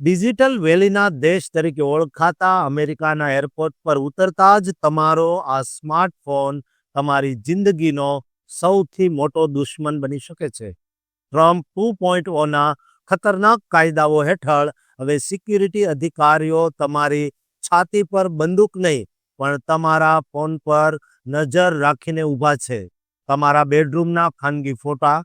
Digital વેલીના દેશ તરીકે ઓળખાતા અમેરિકાના એરપોર્ટ પર ઉતરતા જ તમારો આ સ્માર્ટફોન તમારી જિંદગીનો સૌથી મોટો દુશ્મન બની શકે છે. ટ્રમ્પ ટુ પોઈન્ટ ઓના ખતરનાક કાયદાઓ હેઠળ હવે સિક્યુરિટી અધિકારીઓ તમારી છાતી પર બંદૂક નહીં, પણ તમારા ફોન પર નજર રાખીને ઊભા છે. તમારા બેડરૂમના ખાનગી ફોટા,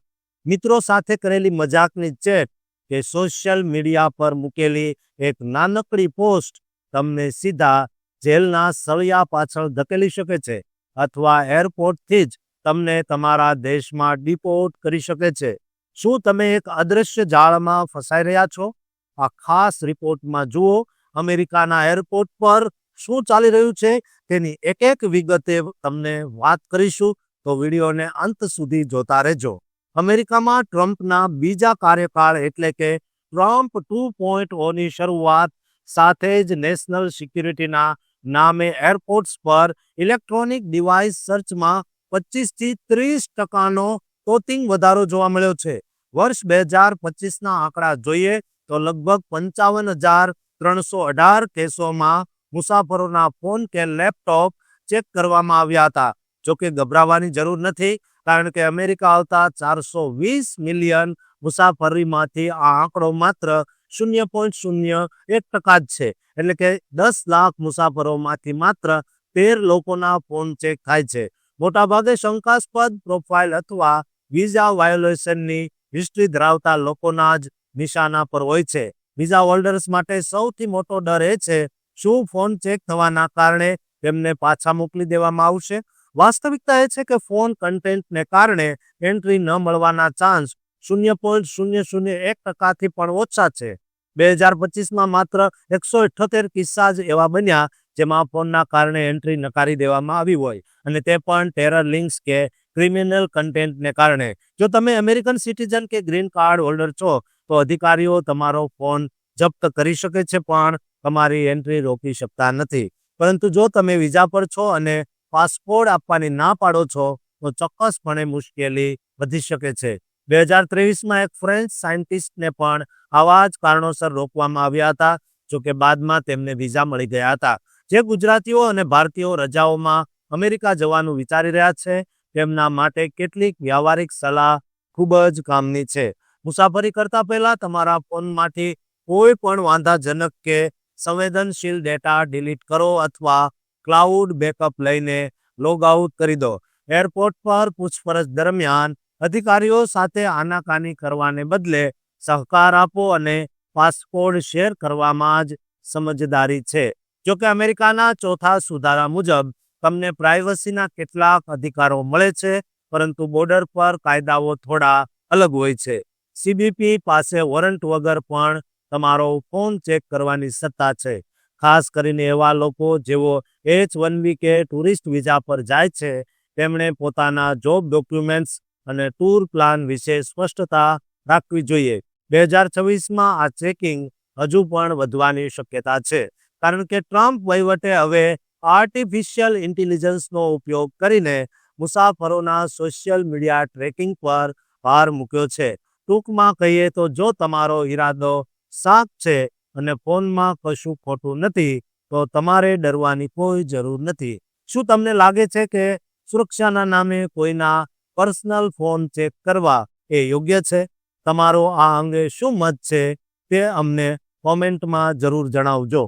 મિત્રો સાથે કરેલી મજાકની ચેટ કે સોશિયલ મીડિયા પર મૂકેલી એક નાનકડી પોસ્ટ તમને સીધા જેલના સળિયા પાછળ ધકેલી શકે છે અથવા એરપોર્ટથી જ તમને તમારા દેશમાં ડિપોર્ટ કરી શકે છે. શું તમે એક અદૃશ્ય જાળમાં ફસાઈ રહ્યા છો? આ ખાસ રિપોર્ટમાં જુઓ, અમેરિકાના એરપોર્ટ પર શું ચાલી રહ્યું છે? તેની એક એક વિગતે તમને વાત કરીશું, તો વિડીયોને અંત સુધી જોતા રહેજો. અમેરિકામાં ટ્રમ્પના બીજા કાર્યકાળ એટલે કે ટ્રમ્પ ટુ પોઈન્ટ ઓની શરૂઆત સાથે જ નેશનલ સિક્યુરિટીના નામે એરપોર્ટ્સ પર ઇલેક્ટ્રોનિક ડિવાઇસ સર્ચમાં પચીસથી ત્રીસ ટકાનો તોતિંગ વધારો જોવા મળ્યો છે. વર્ષ બે હજાર પચીસના આંકડા જોઈએ તો લગભગ પંચાવન હજાર ત્રણસો અઢાર કેસોમાં મુસાફરોના ફોન કે લેપટોપ ચેક કરવામાં આવ્યા હતા. જોકે ગભરાવાની જરૂર નથી કારણ કે અમેરિકા આવતા ચારસો વીસ મિલિયન મુસાફરીમાંથી આ આંકડો માત્ર શૂન્ય પોઈન્ટ શૂન્ય એક ટકા જ છે. એટલે કે દસ લાખ મુસાફરોમાંથી માત્ર તેર લોકોના ફોન ચેક થાય છે. મોટાભાગે શંકાસ્પદ પ્રોફાઇલ અથવા વિઝા વાયોલેશનની હિસ્ટ્રી ધરાવતા લોકોના જ નિશાના પર હોય છે. વિઝા હોલ્ડર્સ માટે સૌથી મોટો ડર એ છે, શું ફોન ચેક થવાના કારણે તેમને પાછા મોકલી દેવામાં આવશે? વાસ્તવિકતા એ છે કે ફોન કન્ટેન્ટને કારણે એન્ટ્રી ન મળવાના ચાન્સ શૂન્ય પોઈન્ટ શૂન્ય શૂન્ય એક ટકાથી પણ ઓછા છે. બે હજાર પચીસમાં માત્ર એકસો અઠ્યોતેર કિસ્સા જ એવા બન્યા જેમાં ફોનના કારણે એન્ટ્રી નકારી દેવામાં આવી હોય. અને તે પણ ટેરર લિંક્સ કે ક્રિમિનલ કન્ટેન્ટને કારણે. જો તમે અમેરિકન સિટીઝન કે ગ્રીન કાર્ડ હોલ્ડર છો, તો અધિકારીઓ તમારો ફોન જપ્ત કરી શકે છે પણ તમારી એન્ટ્રી રોકી શકતા નથી. પરંતુ જો તમે વિઝા પર છો અને પાસપોર્ટ આપવાની ના પાડો છો, તો ચોક્કસપણે મુશ્કેલી વધી શકે છે. બે હજાર ત્રેવીસમાં એક ફ્રેન્ચ સાયન્ટિસ્ટને પણ આવા જ કારણોસર રોકવામાં આવ્યા હતા જોકે બાદમાં તેમને વિઝા મળી ગયા હતા. જે ગુજરાતીઓ અને ભારતીયો રજાઓમાં અમેરિકા જવાનું વિચારી રહ્યા છે, તેમના માટે કેટલીક વ્યવહારિક સલાહ ખૂબ જ કામની છે. મુસાફરી કરતા પહેલા તમારા ફોનમાંથી કોઈ પણ વાંધાજનક કે સંવેદનશીલ ડેટા ડિલીટ કરો અથવા ક્લાઉડ બેકઅપ લઈને લોગ આઉટ કરી દો. એરપોર્ટ પર પૂછપરછ દરમિયાન અધિકારીઓ સાથે આનાકાની કરવાને બદલે સહકાર આપો અને પાસપોર્ટ શેર કરવામાં જ સમજદારી છે. જોકે અમેરિકાના ચોથા સુધારા મુજબ તમને પ્રાઇવસીના કેટલાક અધિકારો મળે છે, પરંતુ બોર્ડર પર કાયદાઓ થોડા અલગ હોય છે. સીબીપી પાસે વોરંટ વગર પણ તમારો ફોન ચેક કરવાની સત્તા છે. ખાસ કરીને એવા લોકો જેઓ એચ વન બી કે ટુરિસ્ટ વિઝા પર જાય છે, તેમણે પોતાના જોબ ડોક્યુમેન્ટ્સ અને ટૂર પ્લાન વિશે સ્પષ્ટતા રાખવી જોઈએ. બે હજાર છવ્વીસમાં આ ચેકિંગ હજુ પણ વધવાની શક્યતા છે, કારણ કે ટ્રમ્પ વહીવટે હવે આર્ટિફિશિયલ ઇન્ટેલિજન્સનો ઉપયોગ કરીને મુસાફરોના સોશિયલ મીડિયા ટ્રેકિંગ પર ભાર મૂક્યો છે. ટૂંકમાં કહીએ તો જો તમારો ઈરાદો સાફ છે અને ફોનમાં કશું ખોટું નથી, તો તમારે ડરવાની કોઈ જરૂર નથી. શું તમને લાગે છે કે સુરક્ષાના નામે કોઈના પર્સનલ ફોન ચેક કરવા એ યોગ્ય છે? તમારો આ અંગે શું મત છે તે અમને કોમેન્ટમાં જરૂર જણાવજો.